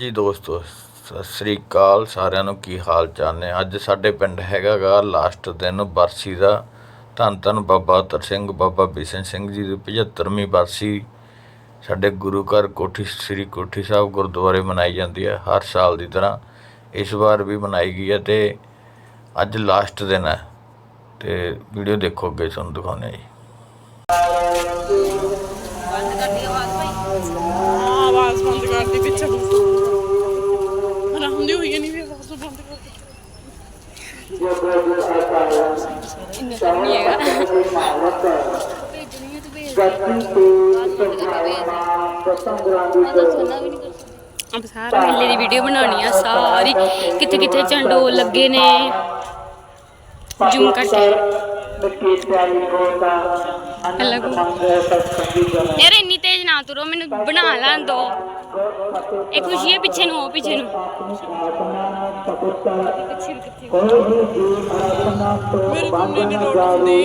ਜੀ ਦੋਸਤੋ, ਸਤਿ ਸ੍ਰੀ ਅਕਾਲ। ਸਾਰਿਆਂ ਨੂੰ ਕੀ ਹਾਲ ਚਾਲ ਨੇ? ਅੱਜ ਸਾਡੇ ਪਿੰਡ ਹੈਗਾਗਾ ਲਾਸਟ ਦਿਨ ਬਰਸੀ ਦਾ। ਧੰਨ ਧੰਨ ਬਾਬਾ ਤਰ ਸਿੰਘ, ਬਾਬਾ ਬਿਸ਼ਨ ਸਿੰਘ ਜੀ ਦੀ 75ਵੀਂ ਬਰਸੀ। ਸਾਡੇ ਗੁਰੂ ਘਰ ਕੋਠੀ, ਸ੍ਰੀ ਕੋਠੀ ਸਾਹਿਬ ਗੁਰਦੁਆਰੇ ਮਨਾਈ ਜਾਂਦੀ ਹੈ, ਹਰ ਸਾਲ ਦੀ ਤਰ੍ਹਾਂ। ਇਸ ਵਾਰ ਵੀ ਮਨਾਈ ਗਈ ਹੈ ਤੇ ਅੱਜ ਲਾਸਟ ਦਿਨ ਹੈ। ਤੇ ਵੀਡੀਓ ਦੇਖੋ ਅੱਗੇ, ਤੁਹਾਨੂੰ ਦਿਖਾਉਂਦੇ ਹਾਂ ਜੀ। ਇੰਨਾ ਤਾਂ ਨਹੀਂ ਹੈਗਾ। ਭੇਜਣੀ ਹੈ ਤੇ ਭੇਜ ਦੇ। ਅਬ ਸਾਰਾ ਮੇਲੇ ਦੀ ਵੀਡੀਓ ਬਣਾਉਣੀ ਆ ਸਾਰੀ। ਕਿੱਥੇ ਕਿੱਥੇ ਝੰਡੋਲ ਲੱਗੇ ਨੇ। ਜੂਮ ਕਰਕੇ। ਅਲੱਗ। ਨਾ ਤੁਰੋ ਮੈਨੂੰ ਬਣਾ ਲੈਣ ਦੋ। ਇਹ ਖੁਸ਼ੀ ਹੈ ਪਿੱਛੇ ਨੂੰ ਹੋ ਪਿੱਛੇ ਨੂੰ। ਪਿੱਛੇ ਨੂੰ ਕਿੱਥੇ ਮੇਰੀ ਕੁੰਡੀ ਨਹੀਂ ਲੋੜ ਹੁੰਦੀ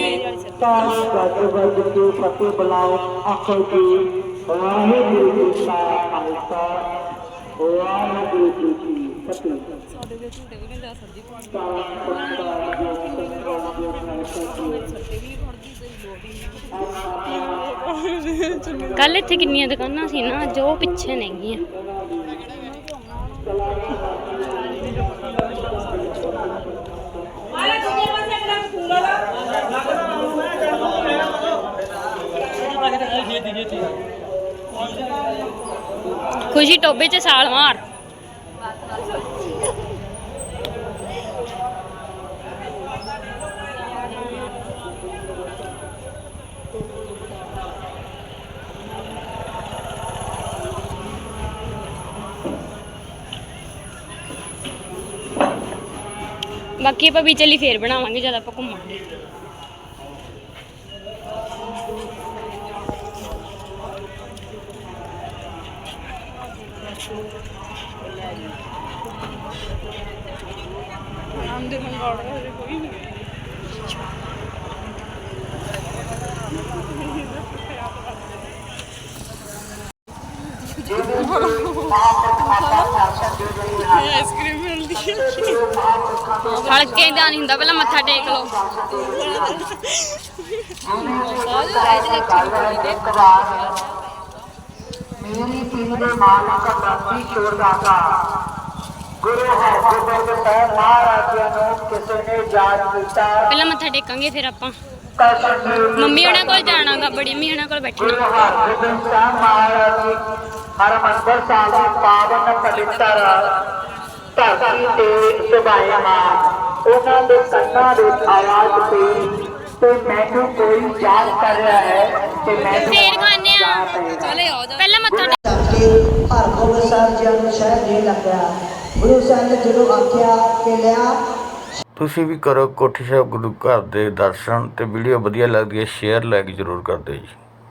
ਸਾਡੇ ਦੇ ਝੂਟੇ ਵੀ ਕਹਿੰਦਾ ਸਰਦੀ ਕੱਲ ਇੱਥੇ ਕਿੰਨੀਆਂ ਦੁਕਾਨਾਂ ਸੀ ਨਾ ਜੋ ਪਿੱਛੇ ਨੇਗੀਆਂ ਖੁਸ਼ੀ ਟੋਬੇ 'ਚ ਸਾਲ ਮਾਰ। ਬਾਕੀ ਆਪਾਂ ਵੀ ਚੱਲੀ ਫੇਰ ਬਣਾਵਾਂਗੇ ਜਦ ਆਪਾਂ ਘੁੰਮਾਂਗੇ। ਆਂਦੇ ਮੰਗਾੜ ਹਜੇ ਕੋਈ ਨਹੀਂ। ਆਈਸਕ੍ਰੀਮ ਮਿਲਦੀ ਹੈ ਹਲਕੇ ਦਾ ਨਹੀਂ ਹੁੰਦਾ ਪਹਿਲਾਂ ਮੱਥਾ ਟੇਕ ਲਓ ਮੇਰੀ ਪੀਰ ਦੇ ਮਾਲਕ ਬਾਤੀ ਛੋੜਦਾਤਾ ਗੁਰੂ ਹਰਗੋਬਿੰਦ ਸਾਹਿਬ ਮਹਾਰਾਜ ਨੂੰ ਕਿਸੇ ਨੇ ਯਾਦ ਕੀਤਾ ਪਹਿਲਾਂ ਮੱਥਾ ਟੇਕਾਂਗੇ ਫਿਰ ਆਪਾਂ। ਮੰਮੀ ਉਹਨਾਂ ਕੋਲ ਜਾਣਾਗਾ, ਬੜੀ ਮੰਮੀ ਉਹਨਾਂ ਕੋਲ ਬੈਠਣਾ ਹਰਮੰਦਰ ਸਾਹਿਬ ਦੀ ਪਾਵਨ ਪਵਿੱਤਰ ਧਰਤੀ ਤੇ ਸੁਭਾਇਮਾਨ ਉਹਨਾਂ ਦੇ ਕੰਨਾਂ ਵਿੱਚ ਆਵਾਜ਼ ਪਈ ਤੇ ਮੈਨੂੰ ਕੋਈ ਯਾਦ ਕਰ ਰਿਹਾ ਹੈ ਤੇ ਮੈਨੂੰ ਫੇਰ ਖਾਣੇ ਆ ਚਲੇ ਆਓ ਪਹਿਲਾਂ ਮੱਥਾ ਟੇਕ ਕਰਕੇ ਹਰਗੋਬਿੰਦ ਸਾਹਿਬ ਜੀ ਨੂੰ ਸ਼ਹਿਰ ਦੇ ਲੱਗਿਆ। ਗੁਰੂ ਸਾਹਿਬ ਨੇ ਜਦੋਂ ਆਖਿਆ ਕਿ ਲਿਆ ਤੁਸੀਂ ਵੀ ਕਰੋ ਕੋਠੀ ਸਾਹਿਬ ਗੁਰੂ ਘਰ ਦੇ ਦਰਸ਼ਨ ਅਤੇ ਵੀਡੀਓ ਵਧੀਆ ਲੱਗਦੀ ਹੈ ਸ਼ੇਅਰ ਲਾਈਕ ਜ਼ਰੂਰ ਕਰ ਦਿਓ ਜੀ।